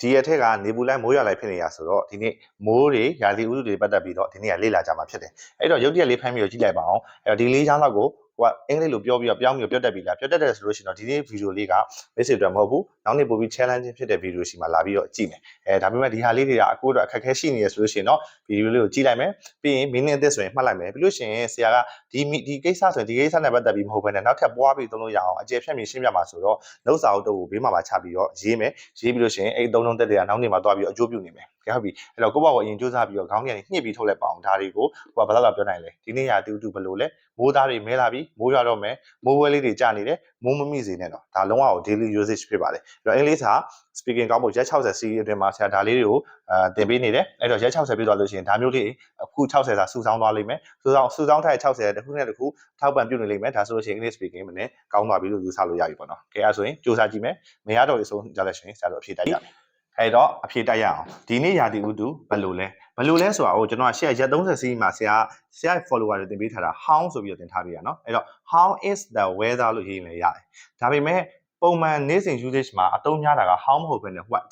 ဒီရက်ထက်ကနေပူလိုက်မိုးရွာလိုက်ဖြစ်နေရဆိုတော့ဒီနေ့မိုးတွေရာသီဥတုတွေပတ်သက်ပြီးတော့ဒီနေ့ကလေ့လာကြမှာဖြစ်တယ်အဲ့တော့ရုပ်တရက်လေးဖမ်းပြီးတော့ကြည့်လိုက်ပါအောင်အဲ့တော့ဒီလေးချောင်းလောက်ကို ဟိုကအင်္ဂလိပ်လိုပြောပြီးတော့ပြောင်းပြီးတော့ပြောတတ်ပြီလားပြောတတ်တယ်ဆိုလို့ရှိရင်တော့ဒီနေ့ဗီဒီယိုလေးက basic အတွက်မဟုတ်ဘူးနောက်နေ့ပို့ပြီး challenging ဖြစ်တဲ့ဗီဒီယိုရှိမှလာပြီးတော့ကြည့်မယ်အဲဒါပေမဲ့ဒီဟာလေးတွေကအခုတော့အခက်အခဲရှိနေရဆိုလို့ရှိရင်တော့ဗီဒီယိုလေးကိုကြည့်လိုက်မယ်ပြီးရင် meaning အသစ်ဆိုရင်မှတ်လိုက်မယ်ပြီးလို့ရှိရင်ဆရာကဒီဒီကိစ္စဆိုရင်ဒီကိစ္စနဲ့ပတ်သက်ပြီးမဟုတ်ဘဲနဲ့နောက်ထပ်ပွားပြီးသုံးလို့ရအောင်အကျေဖြတ်မြင်ရှင်းပြမှာဆိုတော့နှုတ်စာအုပ်တုပ်ကိုဘေးမှာပါချပြီးတော့ရေးမယ်ရေးပြီးလို့ရှိရင်အဲ့သုံးလုံးတက်တွေကနောက်နေ့မှာသွားပြီးတော့အကျိုးပြုနေမယ်ကဲဟုတ်ပြီအဲ့တော့ကိုယ့်ဘောက်ကိုအရင်စူးစမ်းပြီးတော့ခေါင်းကနေညှစ်ပြီးထုတ်လိုက်ပါအောင်ဒါတွေကိုဟိုကဘယ်လောက်လောက်ပြောနိုင်လဲဒီနေ့ရာတူတူဘယ်လိုလဲမိုးသားတွေမဲလာပြီမိုးရွာတော့မယ်မိုးဝဲလေးတွေကြာနေတယ်မိုးမမိစေနဲ့တော့ဒါလုံးဝကို daily usage ဖြစ်ပါတယ်အဲ့တော့အင်္ဂလိပ်စာ speaking ကောင်းဖို့ရက်60 series အတွင်းမှာဆရာဒါလေးတွေကိုအာသင်ပေးနေတယ်အဲ့တော့ရက်60ပြီးသွားလို့ရှိရင်ဒါမျိုးလေးအခု60စာစုဆောင်းသွားလိမ့်မယ်စုဆောင်းစုဆောင်းထားတဲ့60တစ်ခုနဲ့တစ်ခုထောက်ပံ့ပြုနေလိမ့်မယ်ဒါဆိုလို့ရှိရင် English speaking မနဲ့ကောင်းသွားပြီလို့ယူဆလို့ရပြီပေါ့နော်ကဲအဲ့ဆိုရင်စူးစမ်းကြည့်မယ်မရတော့ရဆုံးကြလက်ရှင်ဆရာတို့အဖြေတိုက်ရမယ် အဲ့တော့အဖြေတိုက်ရအောင်ဒီနေ့ရာသီဥတုဘယ်လိုလဲဘယ်လိုလဲဆိုတာကိုကျွန်တော်ရှေ့ရက်30စီးမှာဆရာဆရာ follower တွေတင်ပေးထားတာ how ဆိုပြီးတော့တင်ထားပေးရနော်အဲ့တော့ how is the weather လို့ရေးရင်လည်းရတယ်ဒါပေမဲ့ပုံမှန်နေ့စဉ် usage မှာအသုံးများတာက how မဟုတ်ဘဲနဲ့ what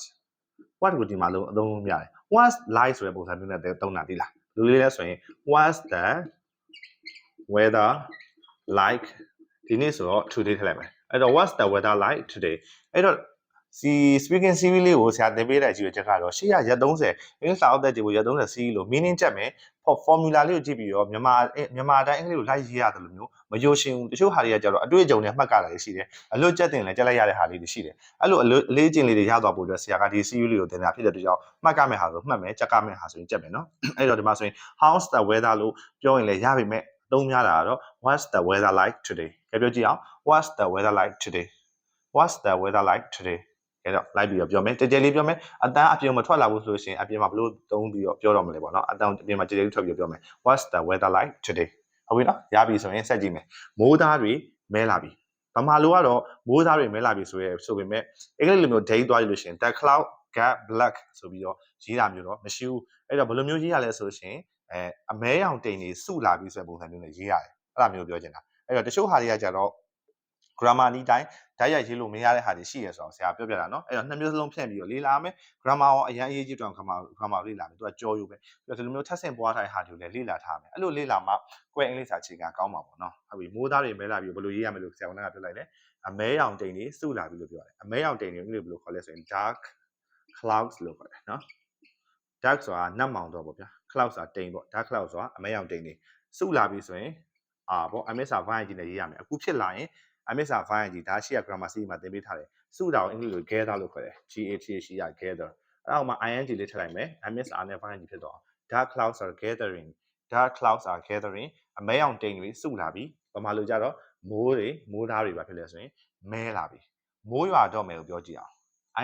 what ကိုဒီမှာလုံးအသုံးလုံးများတယ် what's like ဆိုတဲ့ပုံစံမျိုးနဲ့သုံးတာသိလားလူလေးလဲဆိုရင် what's the weather like ဒီနေ့ဆိုတော့ today ထည့်လိုက်မယ်အဲ့တော့ what's the weather like today အဲ့တော့ စီ speaking series လေးကိုဆရာသင်ပေးတဲ့အကြည့်ရချက်ကတော့ရှေ့ရရက်30အင်္ဂလိပ်စာအောက်သက်တွေကိုရက်30 series လို့ meaning ချက်မယ် formula လေးကိုကြည့်ပြီးတော့မြန်မာမြန်မာတိုင်းအင်္ဂလိပ်ကိုလိုက်ရေးရတယ်လို့မျိုးမယိုရှင်ဘူးတချို့ဟာတွေကကြတော့အတွေ့အကြုံနဲ့မှတ်ကြတာတွေရှိတယ်အလွတ်ကျက်တင်လည်းကြက်လိုက်ရတဲ့ဟာလေးတွေရှိတယ်အဲ့လိုအလွတ်အလေးကျင့်လေးတွေရသွားဖို့အတွက်ဆရာကဒီ series လေးကိုသင်တာဖြစ်တဲ့အတွက်ကြောင့်မှတ်ကမဲ့ဟာဆိုမှတ်မယ်ကြက်ကမဲ့ဟာဆိုရင်ကြက်မယ်နော်အဲ့တော့ဒီမှာဆိုရင် how's the weather လို့ပြောရင်လည်းရပါမယ်အသုံးများတာကတော့ what's the weather like today ကြပြောကြည့်အောင် what's the weather like today what's the weather like today ဲ တော့လိုက်ပြီးတော့ပြောမယ်တကယ်လေးပြောမယ်အတန်းအပြင်မထွက်လာဘူးဆိုလို့ရှိရင်အပြင်မှာဘလို့သုံးပြီးတော့ပြောတော့မလဲပေါ့နော်အတန်းအပြင်မှာတကယ်လေးထွက်ပြီးပြောမယ် what's the weather like today ဟုတ်ပြီနော်ရပြီဆိုရင်ဆက်ကြည့်မယ်မိုးသားတွေမဲလာပြီဗမာလိုကတော့မိုးသားတွေမဲလာပြီဆိုရဲဆိုပေမဲ့အင်္ဂလိပ်လိုမျိုး day သွားရလို့ရှိရင် the cloud got black ဆိုပြီးတော့ရေးတာမျိုးတော့မရှိဘူးအဲ့တော့ဘယ်လိုမျိုးရေးရလဲဆိုလို့ရှိရင်အဲအမဲရောင်တိမ်တွေစုလာပြီဆိုတဲ့ပုံစံမျိုးနဲ့ရေးရတယ်အဲ့ဒါမျိုးပြောချင်တာအဲ့တော့တချို့ဟာတွေကကြတော့ grammar နည်းတိုင်းဓာတ်ရိုက်ရေးလို့မရတဲ့ဟာတွေရှိရဆိုတော့ဆရာပြောပြတာနော်အဲ့တော့နှစ်မျိုးစလုံးဖြန့်ပြီးတော့လေ့လာမယ် grammar ရောအရင်အရေးကြီးတောင် grammar grammar လေ့လာမယ်သူကကြောယူပဲပြီးတော့ဒီလိုမျိုးထပ်ဆင့်ပွားထားတဲ့ဟာတွေကိုလည်းလေ့လာထားမယ်အဲ့လိုလေ့လာမှကိုယ့်အင်္ဂလိပ်စာအခြေခံကောင်းမှာပေါ့နော်ဟုတ်ပြီမိုးသားတွေမဲလာပြီးဘယ်လိုရေးရမလဲလို့ဆရာကပြောလိုက်တယ်အမဲရောင်တိမ်တွေစုလာပြီးလို့ပြောတယ်အမဲရောင်တိမ်တွေအင်္ဂလိပ်ဘယ်လိုခေါ်လဲဆိုရင် dark clouds လို့ခေါ်တယ်နော် dark ဆိုတာနတ်မောင်တော့ပေါ့ဗျာ cloud ဆိုတာတိမ်ပေါ့ dark cloud ဆိုတာအမဲရောင်တိမ်တွေစုလာပြီးဆိုရင်အာပေါ့ MSR ဘာကြီးနဲ့ရေးရမယ်အခုဖြစ်လာရင် MSR file ကြီးဒါရှိရ grammar C မှာသင်ပေးထားတယ်စုတာကိုအင်္ဂလိပ်လို gather လို့ခေါ်တယ် GATH ရ gather အဲ့ဒါမှ ing လေးထည့်လိုက်မယ် MSR နဲ့ file ကြီးဖြစ်တော့ dark clouds are gathering dark clouds are gathering အမဲအောင်တိမ်တွေစုလာပြီပမာလိုကြတော့မိုးတွေမိုးသားတွေပါဖြစ်လဲဆိုရင်မဲလာပြီမိုးရွာတော့မယ်လို့ပြောကြည့်အောင်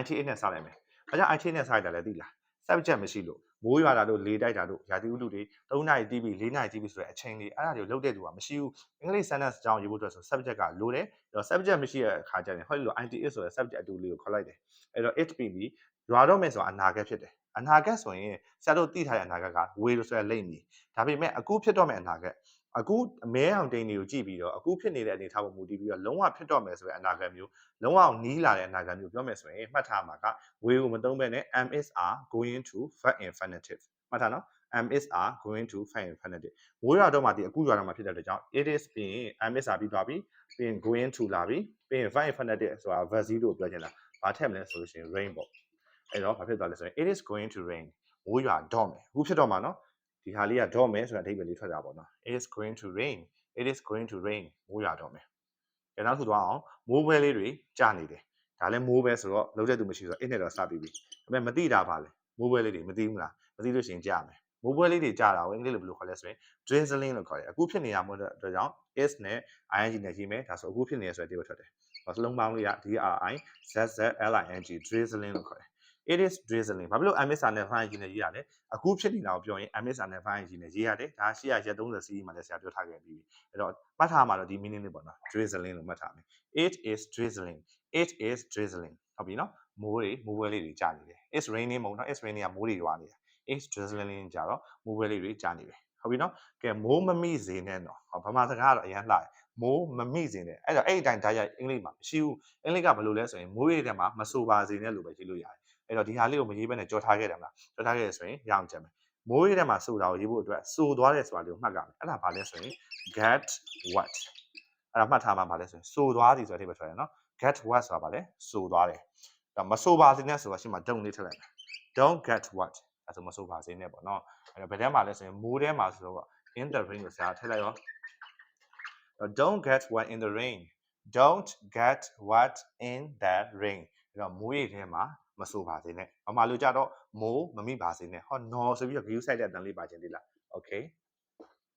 IT နဲ့စလိုက်မယ်အဲကြောင့် IT နဲ့စလိုက်တာလည်းသိလား subject မရှိလို့မိုးရွာတာတို့လေတိုက်တာတို့ရာသီဥတုတွေ3နာရီတီးပြီး4နာရီတီးပြီးဆိုတဲ့အချိန်လေးအဲ့ဒါတွေကိုလုပ်တဲ့သူကမရှိဘူးအင်္ဂလိပ် sentence အကြောင်းရေးဖို့အတွက်ဆို subject ကလိုတယ်အဲ့တော့ subject မရှိတဲ့အခါကျရင်ဟောဒီလို ITS ဆိုတဲ့ subject အတူလေးကိုခေါ်လိုက်တယ်အဲ့တော့ it be ပြီးရွာတော့မယ်ဆိုတာအနာဂတ်ဖြစ်တယ်အနာဂတ်ဆိုရင်ဆရာတို့သိထားတဲ့အနာဂတ်က way လို့ဆိုတဲ့လိမ့်မည်ဒါပေမဲ့အခုဖြစ်တော့မယ့်အနာဂတ် အခုအမဲအောင်တိန်တွေကိုကြည့်ပြီးတော့အခုဖြစ်နေတဲ့အနေအထားပေါ်မူတည်ပြီးတော့လုံးဝဖြစ်တော့မယ်ဆိုတဲ့အနာဂတ်မျိုးလုံးဝနီးလာတဲ့အနာဂတ်မျိုးပြောမယ်ဆိုရင်မှတ်ထားမှာက way ကိုမသုံးဘဲနဲ့ ms are going to verb infinitive မှတ်ထားနော် ms are going to verb infinitive မိုးရွာတော့မှဒီအခုရွာတော့မှဖြစ်တဲ့အတွက်ကြောင့် it is ပြီးရင် ms are ပြီးသွားပြီပြီးရင် going to လာပြီပြီးရင် verb infinitive ဆိုတာ verb 0ကိုပြောချင်တာဘာထည့်မလဲဆိုလို့ရှိရင် rain ပေါ့အဲ့တော့ဘာဖြစ်သွားလဲဆိုရင် it is going to rain မိုးရွာတော့မယ်အခုဖြစ်တော့မှာနော် ဒီဟာလေးကတော့မယ်ဆိုတဲ့အဓိပ္ပာယ်လေးထွက်တာပေါ့နော် it is going to rain it is going to rain မိုးရွာတော့မယ်။ဒါနောက်ဆိုသွားအောင်မိုးပွဲလေးတွေကြာနေတယ်။ဒါလည်းမိုးပဲဆိုတော့လုံးတဲ့သူမရှိဆိုတော့အင်းနဲ့တော့စပြီးပြီ။ဒါပေမဲ့မသိတာပါလေ။မိုးပွဲလေးတွေမသိဘူးလား။မသိလို့ရှိရင်ကြာမယ်။မိုးပွဲလေးတွေကြာတာကိုအင်္ဂလိပ်လိုဘယ်လိုခေါ်လဲဆိုရင် drizzling လို့ခေါ်တယ်။အခုဖြစ်နေရမို့အတွက်ကြောင့် is နဲ့ ing နဲ့ရေးမယ်။ဒါဆိုအခုဖြစ်နေရဆိုတဲ့ဒီလိုထွက်တယ်။ဘာစလုံးပေါင်းလေးက dri zzling drizzling လို့ခေါ်တယ်။ it is drizzling ဘာဖြစ်လို့ MSR နဲ့ file ကြီးနဲ့ရေးရလဲအခုဖြစ်နေတာကိုပြောရင် MSR နဲ့ file ကြီးနဲ့ရေးရတယ်ဒါရှိရရက်30 CE မှာလည်းဆရာပြောထားခဲ့ပြီးပြီအဲ့တော့မှတ်ထားမှာတော့ဒီ meaning လေးပေါ့နော် drizzling လို့မှတ်ထားမယ် it is drizzling it is drizzling ဟုတ်ပြီနော်မိုးတွေမိုးပွဲလေးတွေကြာနေတယ် it's raining မဟုတ်နော် it's raining ကမိုးတွေရွာနေတာ it's drizzling ကြာတော့မိုးပွဲလေးတွေကြာနေတယ်ဟုတ်ပြီနော်ကဲမိုးမမိစေနဲ့တော့ဟောဗမာစကားကတော့အရန်လှတယ်မိုးမမိစေနဲ့အဲ့တော့အဲ့ဒီတိုင်းဓာတ်ရိုက်အင်္ဂလိပ်မှာမရှိဘူးအင်္ဂလိပ်ကဘယ်လိုလဲဆိုရင်မိုးရိပ်ထဲမှာမဆိုပါစေနဲ့လို့ပဲရေးလို့ရတယ် အဲ့တော့ဒီဟာလေးကိုမရေးဘဲနဲ့ကြောထားခဲ့တယ်မလားကြောထားခဲ့ရဆိုရင်ရအောင်ကြံမယ်မိုးရေးထဲမှာဆိုတာကိုရေးဖို့အတွက်စိုးသွားတယ်ဆိုတာလေးကိုမှတ်ကြမယ်အဲ့ဒါဘာလဲဆိုရင် get what အဲ့ဒါမှတ်ထားမှာဘာလဲဆိုရင်စိုးသွားသည်ဆိုတဲ့အဓိပ္ပာယ်ထွက်တယ်နော် get what ဆိုတာဘာလဲစိုးသွားတယ်ဒါမစိုးပါစေနဲ့ဆိုတာရှင်းမှာ don't လေးထည့်လိုက်မယ် don't get what အဲ့ဒါဆိုမစိုးပါစေနဲ့ပေါ့နော်အဲ့တော့ဘယ်ထဲမှာလဲဆိုရင်မိုးထဲမှာဆိုတော့ in the rain ကိုဆရာထည့်လိုက်ရော don't get what in the rain don't get what in the rain အဲ့တော့မိုးရေထဲမှာ မစိုးပါစေနဲ့မမလိုကြတော့မိုးမမိပါစေနဲ့ဟော no ဆိုပြီးတော့ view site တဲ့အတန်လေးပါခြင်းဒီလား okay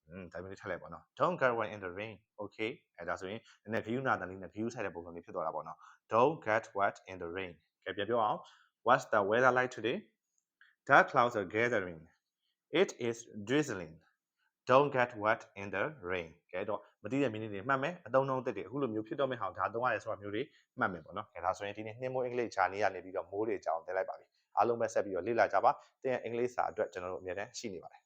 อืมဒါမျိုးလေးထည့်လိုက်ပါတော့ don't get wet in the rain okay အဲ့ဒါဆိုရင်နည်းနည်း view နာတန်လေးနဲ့ view site တဲ့ပုံစံလေးဖြစ်သွားတာပေါ့နော် don't get wet in the rain ကဲပြန်ပြောအောင် what's the weather like today dark clouds are gathering it is drizzling don't get wet in the rain ကဲတော့မတိတဲ့ meaning တွေမှတ်မယ်အတုံးတုံးတက်တွေအခုလိုမျိုးဖြစ်တော့မယ့်ဟာဒါသုံးရတယ်ဆိုတာမျိုးတွေမှတ်မယ်ပေါ့နော်ကဲဒါဆိုရင်ဒီနေ့နှင်းမိုးအင်္ဂလိပ်ဂျာနီကနေပြီးတော့မိုးတွေအကြောင်းတက်လိုက်ပါပြီအားလုံးပဲဆက်ပြီးတော့လေ့လာကြပါသင်ရဲ့အင်္ဂလိပ်စာအတွက်ကျွန်တော်တို့အများတန်းရှိနေပါတယ်